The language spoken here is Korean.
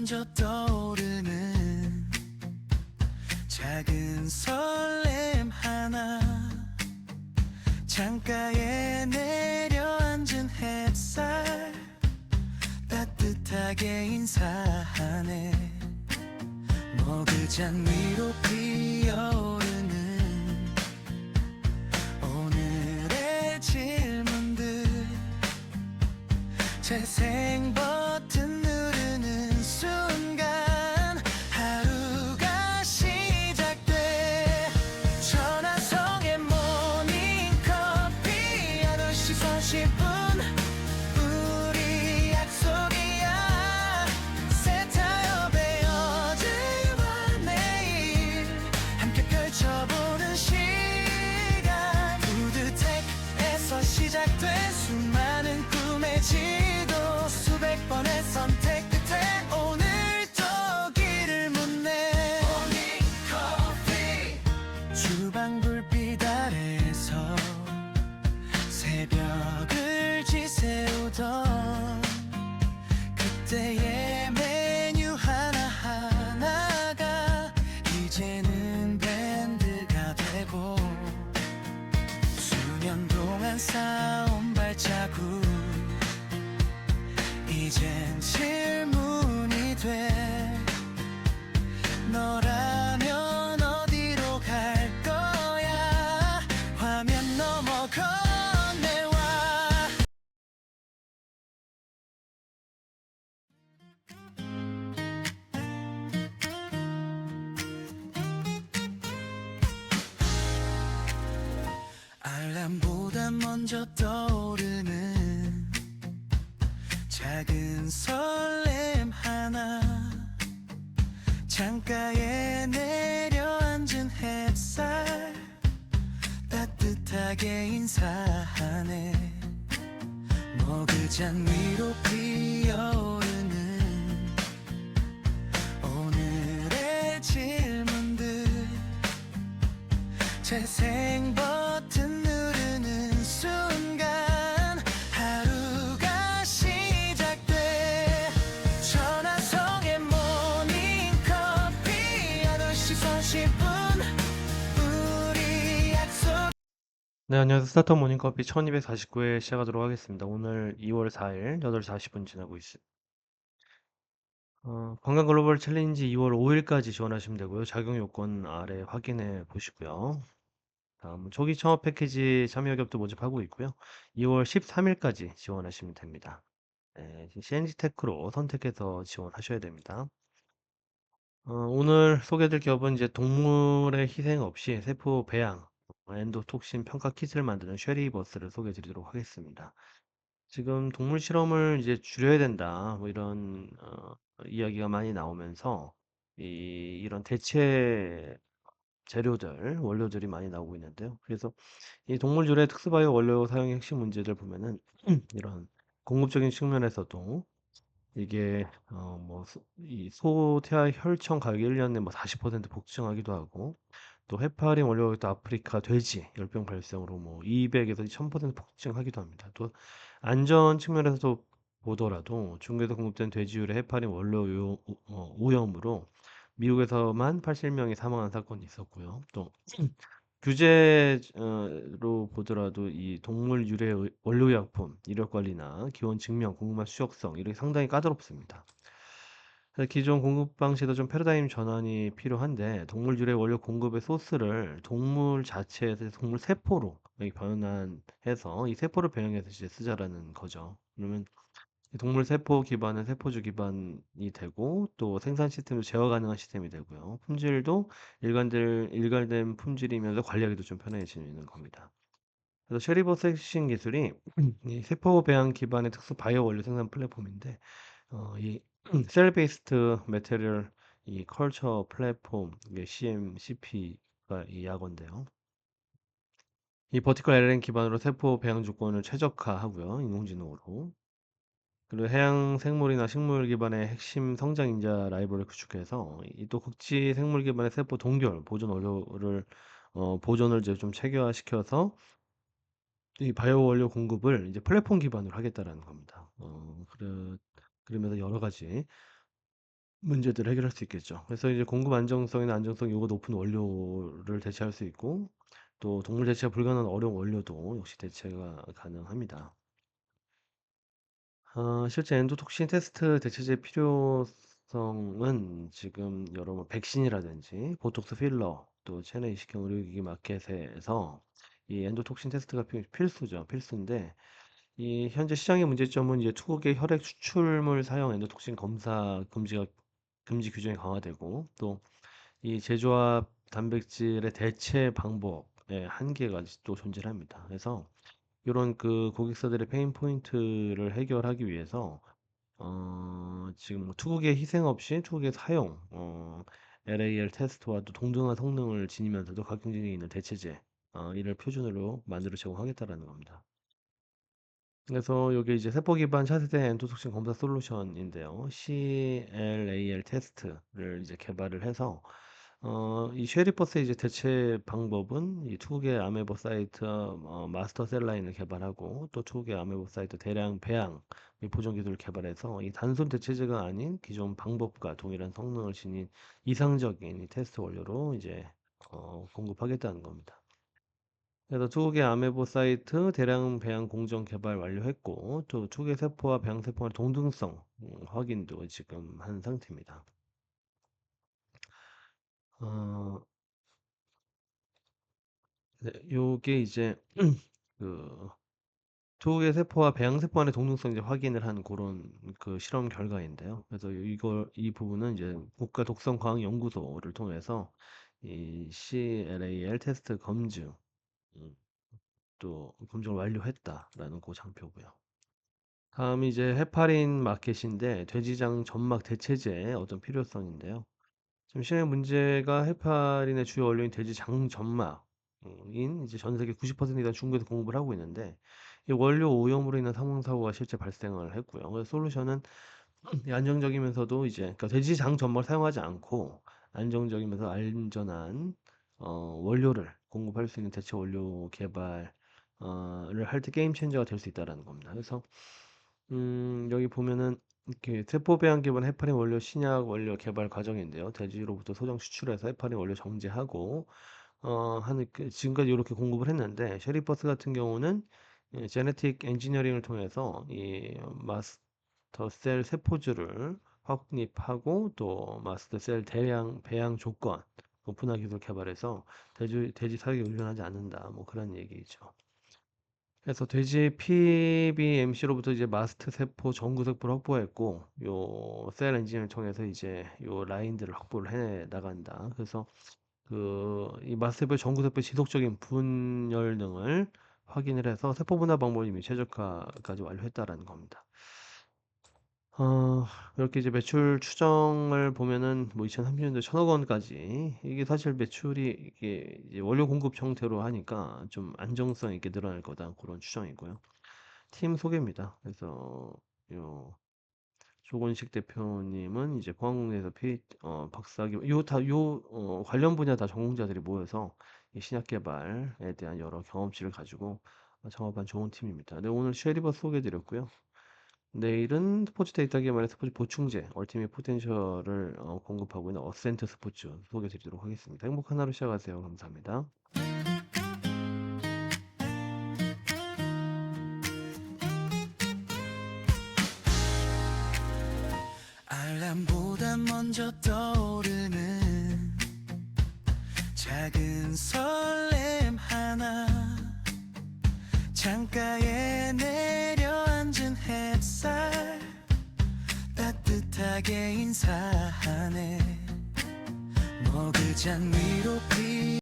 먼저 떠오르는 작은 설렘 하나. 창가에 내려앉은 햇살 따뜻하게 인사하네. 머그잔 위로 피어오르는 오늘의 질문들. 재생 버 알람보다 먼저 떠오르는 작은 설렘 하나. 창가에 내려앉은 햇살 따뜻하게 인사하네. 머그잔 위로 피어오르는 오늘의 질문들. 재생 네, 안녕하세요. 스타터 모닝커피 1249회 시작하도록 하겠습니다. 오늘 2월 4일 8시 40분 지나고 있습니다. 어, 관광 글로벌 챌린지 2월 5일까지 지원하시면 되고요. 작용 요건 아래 확인해 보시고요. 다음 초기 창업 패키지 참여 격도 모집하고 있고요. 2월 13일까지 지원하시면 됩니다. 네, CNG 테크로 선택해서 지원하셔야 됩니다. 어, 오늘 소개해드릴 기업은 이제 동물의 희생 없이 세포 배양, 엔도톡신 평가 킷을 만드는 쉐리버스를 소개해 드리도록 하겠습니다. 지금 동물 실험을 이제 줄여야 된다, 뭐 이런 어, 이야기가 많이 나오면서 이, 이런 대체 재료들, 원료들이 많이 나오고 있는데요. 그래서 이 동물줄의 특수바이오 원료 사용의 핵심 문제들 보면은 이런 공급적인 측면에서도 이게 어 뭐 이 소태아 혈청 가격이 1년에 뭐 40% 폭증하기도 하고 또 헤파린 원료 또 아프리카 돼지 열병 발생으로 뭐 200에서 1000% 폭증하기도 합니다. 또 안전 측면에서도 보더라도 중국에서 공급된 돼지율의 헤파린 원료 요- 어, 오염으로 미국에서만 80명이 사망한 사건이 있었고요. 또 규제로 보더라도 이 동물 유래 의- 원료의약품 이력 관리나 기원 증명, 공급망 수역성 이렇게 상당히 까다롭습니다. 그래서 기존 공급 방식에서 좀 패러다임 전환이 필요한데 동물 유래 원료 공급의 소스를 동물 자체에서 동물 세포로 변환해서 이 세포를 변형해서 이제 쓰자라는 거죠. 그러면 이 동물 세포 기반은 세포주 기반이 되고 또 생산 시스템도 제어 가능한 시스템이 되고요. 품질도 일관될 일관된 품질이면서 관리하기도 좀 편해지는 겁니다. 그래서 쉐리버스 핵심 기술이 이 세포 배양 기반의 특수 바이오 원료 생산 플랫폼인데 어, 이 셀 베이스트 메테리얼 이 컬처 플랫폼 이게 CMCP가 이 약어인데요. 이 버티컬 LLM 기반으로 세포 배양 조건을 최적화하고요. 인공지능으로. 그리고 해양 생물이나 식물 기반의 핵심 성장 인자 라이브러를 구축해서 이 또 극지 생물 기반의 세포 동결 보존 원료를 어, 보존을 이제 좀 체계화시켜서 이 바이오 원료 공급을 이제 플랫폼 기반으로 하겠다라는 겁니다. 어, 그래, 그러면서 여러 가지 문제들을 해결할 수 있겠죠. 그래서 이제 공급 안정성이나 안정성 요가 높은 원료를 대체할 수 있고 또 동물 대체가 불가능한 어려운 원료도 역시 대체가 가능합니다. 어, 실제 엔도톡신 테스트 대체제 필요성은 지금 여러 뭐 백신이라든지 보톡스 필러 또 체내 이식형 의료기기 마켓에서 이 엔도톡신 테스트가 필- 필수죠. 필수인데 이 현재 시장의 문제점은 이제 투국의 혈액 추출물 사용 엔도톡신 검사 금지가 금지 규정이 강화되고 또 이 제조합 단백질의 대체 방법의 한계가 또 존재합니다. 그래서 이런 그 고객사들의 페인 포인트를 해결하기 위해서 어, 지금 뭐 투국의 희생 없이 투국의 사용, 어, LAL 테스트와 또 동등한 성능을 지니면서도 가격 경쟁이 있는 대체제, 어, 이를 표준으로 만들어 제공하겠다라는 겁니다. 그래서 여기 이제 세포 기반 차세대 엔도톡신 검사 솔루션인데요. CLAL 테스트를 이제 개발을 해서 어, 이 쉐리버스의 이제 대체 방법은 이 투국의 아메버 사이트 어, 마스터 셀 라인을 개발하고 또 투국의 아메버 사이트 대량 배양 이 보존 기술을 개발해서 이 단순 대체제가 아닌 기존 방법과 동일한 성능을 지닌 이상적인 이 테스트 원료로 이제 어, 공급하겠다는 겁니다. 그래서 투국의 아메보 사이트 대량 배양 공정 개발 완료했고 또 투국의 세포와 배양 세포 간 동등성 음, 확인도 지금 한 상태입니다. 어, 네, 요게 이제 그 투국의 세포와 배양 세포 간의 동등성 이제 확인을 한 그런 그 실험 결과인데요. 그래서 이걸 이 부분은 이제 국가 독성 과학 연구소를 통해서 이 CLAL 테스트 검증 음, 또 검증을 완료했다라는 그 장표고요. 다음이 이제 해파린 마켓인데 돼지장 점막 대체제의 어떤 필요성인데요. 지금 시행의 문제가 해파린의 주요 원료인 돼지 장 점막인 이제 전 세계 90% 이상 중국에서 공급을 하고 있는데 이 원료 오염으로 인한 사망 사고가 실제 발생을 했고요. 그래서 솔루션은 이 안정적이면서도 이제 그러니까 돼지 장 점막을 사용하지 않고 안정적이면서 안전한 어, 원료를 공급할 수 있는 대체 원료 개발을 할 때 게임 체인저가 될 수 있다라는 겁니다. 그래서 음, 여기 보면은 이렇게 세포 배양 기반 헤파린 원료 신약 원료 개발 과정인데요. 돼지로부터 소정 추출해서 헤파린 원료 정제하고 어, 하는 그 지금까지 이렇게 공급을 했는데 쉐리버스 같은 경우는 예, 제네틱 엔지니어링을 통해서 이 마스터 셀 세포주를 확립하고 또 마스터 셀 대량 배양 조건 오픈화 기술 개발해서 돼지 돼지 사육에 의존하지 않는다. 뭐 그런 얘기죠. 그래서 돼지 PBMC로부터 이제 마스트 세포 정구 세포를 확보했고 요 셀 엔진을 통해서 이제 요 라인들을 확보를 해 나간다. 그래서 그 이 마스트 세포의 정구 세포의 지속적인 분열 등을 확인을 해서 세포 분화 방법을 이미 최적화까지 완료했다라는 겁니다. 어, 이렇게 이제 매출 추정을 보면은 뭐 2030년도에 천억 원까지 이게 사실 매출이 이게 이제 원료 공급 형태로 하니까 좀 안정성 있게 늘어날 거다 그런 추정이고요. 팀 소개입니다. 그래서 요 조건식 대표님은 이제 포항공대에서 피, 어, 박사학위 요다요 어, 관련 분야 다 전공자들이 모여서 이 신약 개발에 대한 여러 경험치를 가지고 창업한 좋은 팀입니다. 네, 오늘 쉐리버 소개해 드렸고요. 내일은 스포츠 데이터 기반의 스포츠 보충제 얼티밋 포텐셜을 어, 공급하고 있는 어센트 스포츠 소개해드리도록 하겠습니다. 행복한 하루 시작하세요. 감사합니다. 알람보다 먼저 떠오르는 작은 설렘 하나 창가에 내 따뜻하게 인사하네. 먹을 잔 위로 피